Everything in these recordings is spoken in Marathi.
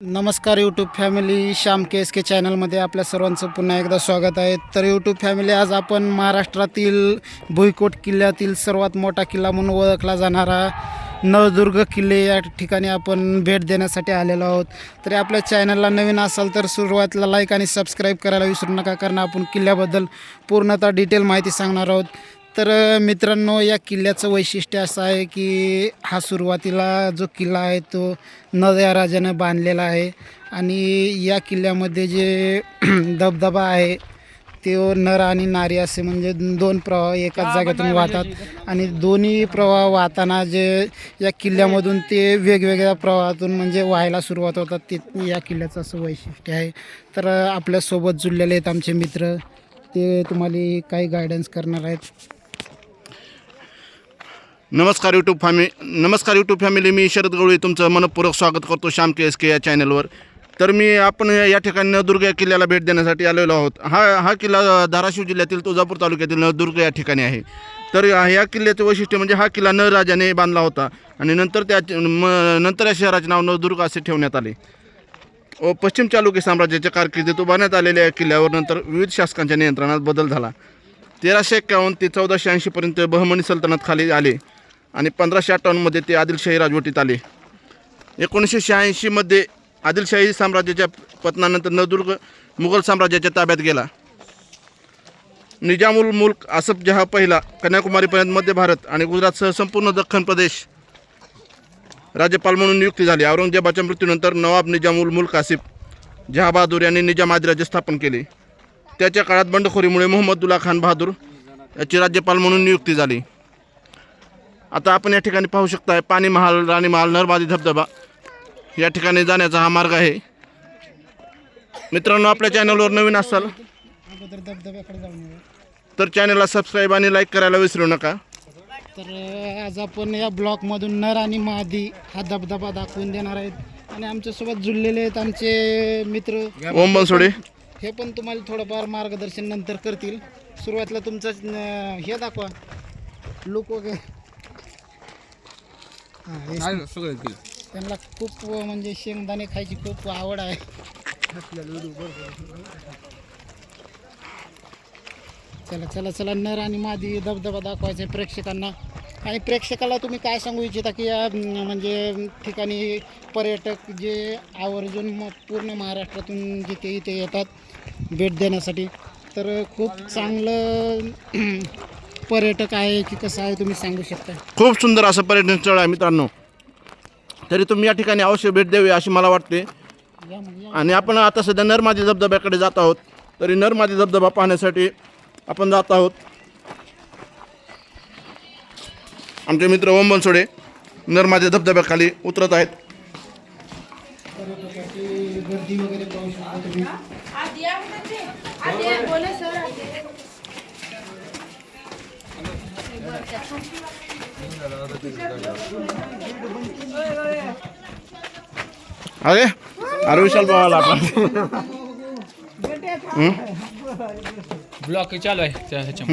नमस्कार YouTube family Shyam K S K चॅनलमध्ये आपल्या सर्वांचं पुन्हा एकदा स्वागत आहे. तर यूट्यूब फॅमिली आज आपण महाराष्ट्रातील भुईकोट किल्ल्यातील सर्वात मोठा किल्ला म्हणून ओळखला जाणारा नळदुर्ग किल्ले या ठिकाणी आपण भेट देण्यासाठी आलेलो आहोत. तरी आपल्या चॅनलला नवीन असाल तर सुरुवातीला लाईक आणि सबस्क्राईब करायला विसरू नका कारण आपण किल्ल्याबद्दल पूर्णतः डिटेल माहिती सांगणार आहोत. तर मित्रांनो या किल्ल्याचं वैशिष्ट्य असं आहे की हा सुरुवातीला जो किल्ला आहे तो नळ या राजानं बांधलेला आहे आणि या किल्ल्यामध्ये जे धबधबा आहे तो नर आणि नारी असे म्हणजे दोन प्रवाह एकाच जागेतून वाहतात आणि दोन्ही प्रवाह वाहताना जे या किल्ल्यामधून ते वेगवेगळ्या प्रवाहातून म्हणजे व्हायला सुरुवात होतात ते या किल्ल्याचं असं वैशिष्ट्य आहे. तर आपल्यासोबत जुळलेले आहेत आमचे मित्र. ते तुम्हाला काही गायडन्स करणार आहेत. नमस्कार यूट्यूब फॅमि नमस्कार यूट्यूब फॅमिली मी शरद गवळी तुमचं मनपूर्वक स्वागत करतो श्याम के एस के या चॅनलवर तर मी आपण या ठिकाणी नळदुर्ग या किल्ल्याला भेट देण्यासाठी आलेलो आहोत. हा हा किल्ला धाराशिव जिल्ह्यातील तुळजापूर तालुक्यातील नळदुर्ग या ठिकाणी आहे. तर ह्या किल्ल्याचं वैशिष्ट्य म्हणजे हा किल्ला नळराजाने बांधला होता आणि नंतर त्या म नंतर या शहराचे नाव नळदुर्ग असे ठेवण्यात आले. व पश्चिम चालुक्य साम्राज्याच्या कारकिर्दीत उभारण्यात आलेल्या या किल्ल्यावर नंतर विविध शासकांच्या नियंत्रणात बदल झाला. तेराशे एक्कावन्न ते चौदाशे ऐंशीपर्यंत बहमनी सल्तनत खाली आले. आणि पंधराशे अठ्ठावन्नमध्ये ते आदिलशाही राजवटीत आले. एकोणीसशे शहाऐंशीमध्ये आदिलशाही साम्राज्याच्या पतनानंतर नवदुर्ग मुघल साम्राज्याच्या ताब्यात गेला. निजामुल मुल्क आसफ जहा पहिला कन्याकुमारीपर्यंत मध्य भारत आणि गुजरातसह संपूर्ण दख्खन प्रदेश राज्यपाल म्हणून नियुक्ती झाली. औरंगजेबाच्या मृत्यूनंतर नवाब निजामुल मुल्क आसिफ जहाबहादूर यांनी निजाम आदिराज्य स्थापन केले. त्याच्या काळात बंडखोरीमुळे मोहम्मदुल्ला खान बहादूर याची राज्यपाल म्हणून नियुक्ती झाली. आता आपण या ठिकाणी पाहू शकताय पाणी महाल राणी महाल नरमादी धबधबा. या ठिकाणी जाण्याचा हा मार्ग आहे. मित्रांनो आपल्या चॅनलवर नवीन असाल तर चॅनलला सबस्क्राईब आणि लाईक करायला विसरू नका. तर आज आपण या ब्लॉकमधून नर आणि मादी हा धबधबा दाखवून देणार आहेत. आणि आमच्यासोबत जुळलेले आहेत आमचे मित्र. ओम बनसोडे. हे पण तुम्हाला थोडंफार मार्गदर्शन नंतर करतील. सुरुवातीला तुमचं हे दाखवा. लुक वगैरे. त्यांना खूप म्हणजे शेंगदाणे खायची खूप आवड आहे. चला चला चला नर आणि मादी धबधबा दाखवायचा आहे प्रेक्षकांना. आणि प्रेक्षकाला तुम्ही काय सांगू इच्छिता की या म्हणजे ठिकाणी पर्यटक जे आवर्जून म- पूर्ण महाराष्ट्रातून जिथे इथे येतात भेट देण्यासाठी तर खूप चांगलं पर्यटक आहे की कसं आहे तुम्ही सांगू शकता? खूप सुंदर असं पर्यटन स्थळ आहे मित्रांनो. तरी तुम्ही या ठिकाणी अवश्य भेट द्यावी अशी मला वाटते. या आणि आपण आता सध्या नरमादी धबधब्याकडे जात आहोत. तरी नरमादी धबधबा पाहण्यासाठी आपण जात आहोत. आमचे मित्र ओम बनसोडे नरमादी धबधब्याखाली उतरत आहेत. पर्यटकाची गर्दी वगैरे पाहू शकता तुम्ही. आदिया म्हणजे आदिया बोले सर. अरे अरे विशाल भावाला आपण ब्लॉक चालू आहे त्या ह्याच्या.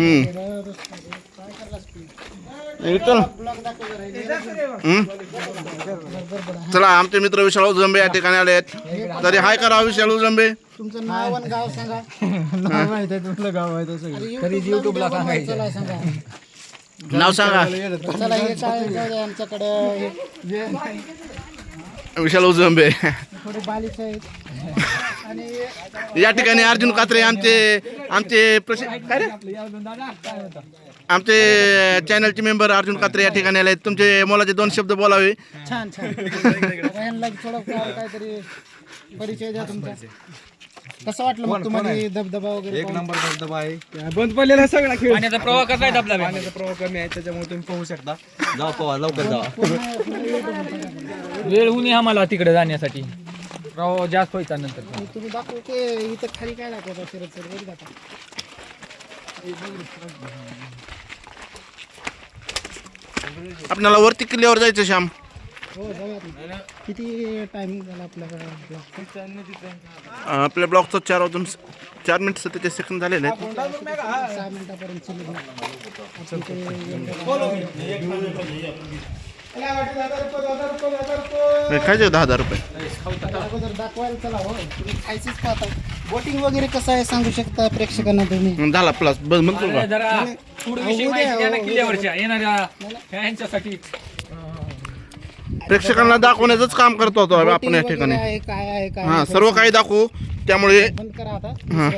चला आमचे मित्र विशाल उजंबे या ठिकाणी आले आहेत. तरी हाय करा विशाल उजंबे तुमचं नाव आणि गाव सांगा. माहीत आहे तुमचं गाव आहे तसं अरे युट्यूबला चला सांगा. नाव सांगा. चला हे काय जाऊ दे आमच्याकडे. हे विशाल उजंबे थोडे बालिश आहेत. आणि या ठिकाणी अर्जुन कात्रे आमचे आमचे प्रशि काय रे? आमचे चॅनलचे मेंबर अर्जुन कात्रे या ठिकाणी आले आहेत तुमचे मोलाचे दोन शब्द बोलावे. छान छान. आता यांना थोडं फार काहीतरी परिचय द्या तुमचा. कसं वाटलं मग तुम्हाला धबधबा वगैरे एक? नंबर धबधबा आहे. बंद पडलेला सगळा खेळ. पाण्याचा प्रवाह कसा आहे धबधबा पाण्याचा प्रवाह कमी आहे त्याच्यामुळे तुम्ही पाहू शकता. जावा पोहा लवकर जावा. वेळ होऊन आम्हाला तिकडे जाण्यासाठी. प्रवाह जास्त व्हायचा नंतर. तुम्ही दाखवू की इथं खाली काय दाखवता फिरत सर? बघ दाखवा आपल्याला वरती किल्ल्यावर जायचं श्याम. किती टायमिंग झाला आपल्याकडे आपल्या ब्लॉगचं चार वाजून चार मिनिट सत्तेचाळीस सेकंद झालेले आहेत. सहा मिनिटापर्यंत चालू खायचे दहा हजार रुपये अगोदर दाखवायला चला हो. तुम्ही खायचीच पाहता. बोटिंग वगैरे कसं आहे सांगू शकता प्रेक्षकांना तुम्ही? झाला प्लस बस म्हणतो का? जरा पुढविषयी उद्या, माहिती द्या ना. किल्ल्यावरच्या येणाऱ्या यांच्यासाठी प्रेक्षकांना दाखवण्याचंच काम करतो होतो आपण या ठिकाणी. आहे काय आहे काय हा आहे, सर्व काही दाखवू त्यामुळे बंद करा आता. हा.